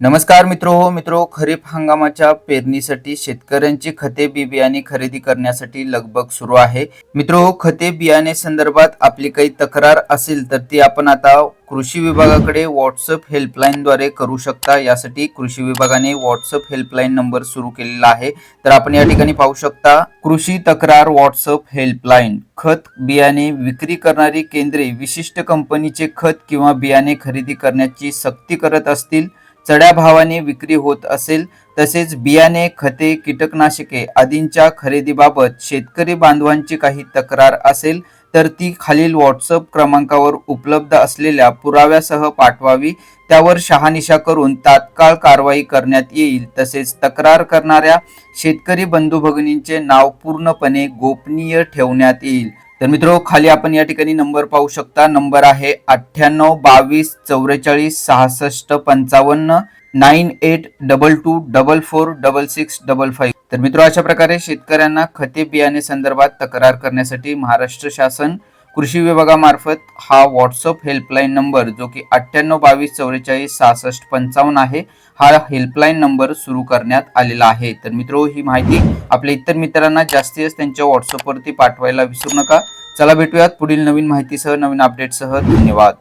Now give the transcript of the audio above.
नमस्कार मित्रो हो मित्रो खरीप हंगामाच्या पेरणीसाठी शेतकऱ्यांची खते बी बियाणे खरेदी करण्यासाठी लगबग सुरू आहे. मित्रो हो, खते बियाणे संदर्भात आपली काही तक्रार असेल तर ती आपण आता कृषी विभागाकडे व्हॉट्सअप हेल्पलाईनद्वारे करू शकता. यासाठी कृषी विभागाने व्हॉट्सअप हेल्पलाईन नंबर सुरू केलेला आहे. तर आपण या ठिकाणी पाहू शकता कृषी तक्रार व्हॉट्सअप हेल्पलाईन खत बियाणे विक्री करणारी केंद्रे विशिष्ट कंपनीचे खत किंवा बियाणे खरेदी करण्याची सक्ती करत असतील. चढ्या भावाने विक्री होत असेल तसेच बियाणे खते कीटकनाशके आदींच्या खरेदीबाबत शेतकरी बांधवांची काही तक्रार असेल तर ती खालील व्हॉट्सअप क्रमांकावर उपलब्ध असलेल्या पुराव्यासह पाठवावी. त्यावर शहानिशा करून तात्काळ कारवाई करण्यात येईल. तसेच तक्रार करणाऱ्या शेतकरी बंधू भगिनींचे नाव पूर्णपणे गोपनीय ठेवण्यात येईल. तर मित्रो खाली आपण या ठिकाणी नंबर पाहू शकता. नंबर आहे अठ्ठ्याण्णव बावीस चौवेचाळीस सहासष्ट पंचावन्न nine eight double two double four double six double five तर मित्रो अशा प्रकारे शेतकऱ्यांना खते बियाणे संदर्भात तक्रार करण्यासाठी महाराष्ट्र शासन कृषी विभागामार्फत हा व्हॉट्सअप हेल्पलाईन नंबर जो की अठ्ठ्याण्णव बावीस चौवेचाळीस सहासष्ट पंचावन्न आहे हा हेल्पलाईन नंबर सुरू करण्यात आलेला आहे. तर मित्रो ही माहिती आपल्या इतर मित्रांना जास्तीत जास्त त्यांच्या व्हॉट्सअपवरती पाठवायला विसरू नका. चला भेटूयात पुढील नवीन माहितीसह नवीन अपडेटसह धन्यवाद.